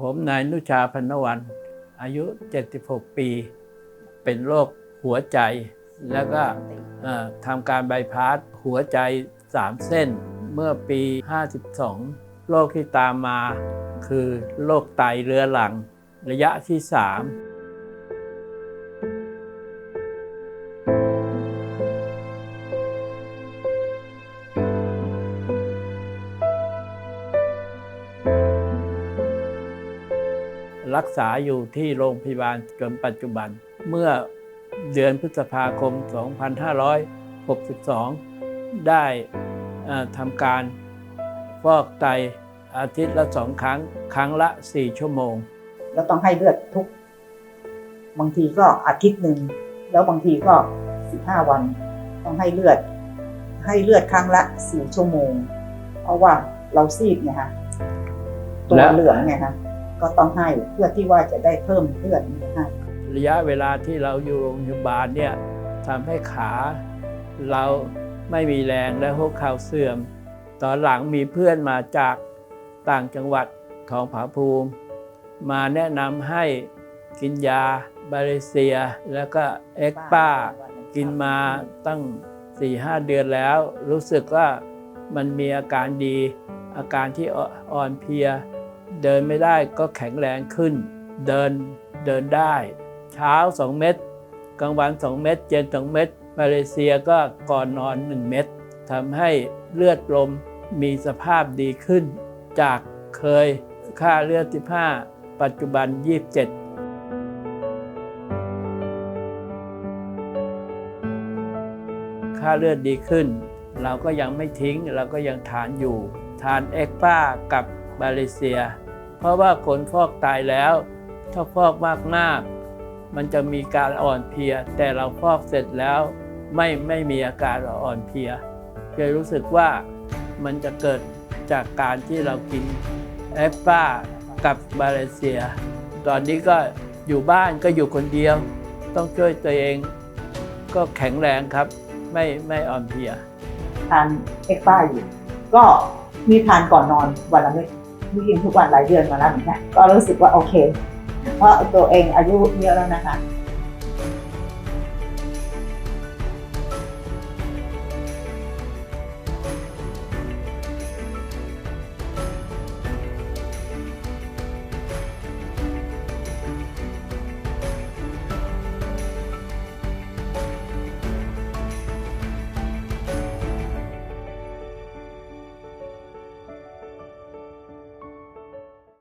ผมนายนุชาพันนวัน อายุ 76 ปี เป็นโรคหัวใจ แล้วก็เอ่อทำการไบพาสหัวใจ3เส้นเมื่อปี 52 โรคที่ตามมาคือโรคไตเรื้อรังระยะที่ 3 รักษาอยู่ที่โรงพยาบาลจนปัจจุบัน เมื่อเดือนพฤษภาคม 2562 ได้ทำการฟอกไตอาทิตย์ละสองครั้ง ครั้งละ 4 ชั่วโมง เราต้องให้เลือดทุก บางทีก็อาทิตย์หนึ่ง แล้วบางทีก็สิบห้าวัน ต้องให้เลือด ให้เลือดครั้งละสี่ชั่วโมง เพราะว่าเราซีดไงฮะตัวแล้วเหลืองไงฮะ ก็ต้องให้เพื่อที่ว่าจะได้เพิ่มเลือดให้ระยะเวลาที่เราอยู่โรงพยาบาลเนี่ยทำให้ขาเราไม่มีแรงและหัวเข่าเสื่อม ตอนหลังมีเพื่อนมาจากต่างจังหวัดของผาภูมิ มาแนะนำให้กินยาบาเลเซีย แล้วก็เอ็กป้า กินมาตั้ง 4-5 เดือนแล้ว รู้สึกว่ามันมีอาการดี อาการที่อ่อนเพลีย เดินไม่ได้ก็แข็งแรงขึ้น เดินเดินได้ เช้า 2 เม็ดกลางวัน 2 เม็ดเย็น2 เม็ดมาเลเซียก็ก่อนนอน 1 เม็ดทำให้เลือดลมมีสภาพดีขึ้น จากเคยค่าเลือด 15 ปัจจุบัน 27ค่าเลือดดีขึ้น เราก็ยังไม่ทิ้งเราก็ยังทานอยู่ ทานเอ็กป้ากับ บาเลเซีย เพราะว่าคนฟอกตายแล้ว ถ้าฟอกมากมากมันจะมีการอ่อนเพลีย แต่เราฟอกเสร็จแล้วไม่ไม่มีอาการอ่อนเพลียเลยรู้สึกว่ามันจะเกิดจากการที่เรากินเอปป้ากับบาเลเซีย ตอนนี้ก็อยู่บ้านก็อยู่คนเดียว ต้องช่วยตัวเอง ก็แข็งแรงครับ ไม่ไม่อ่อนเพลีย ทานเอ็กป้าอยู่ ก็มีทานก่อนนอนวันละเม็ด มีกินทุกวันหลายเดือนมาแล้วเหมือนกันก็รู้สึกว่าโอเค เพราะตัวเองอายุเยอะแล้วนะคะ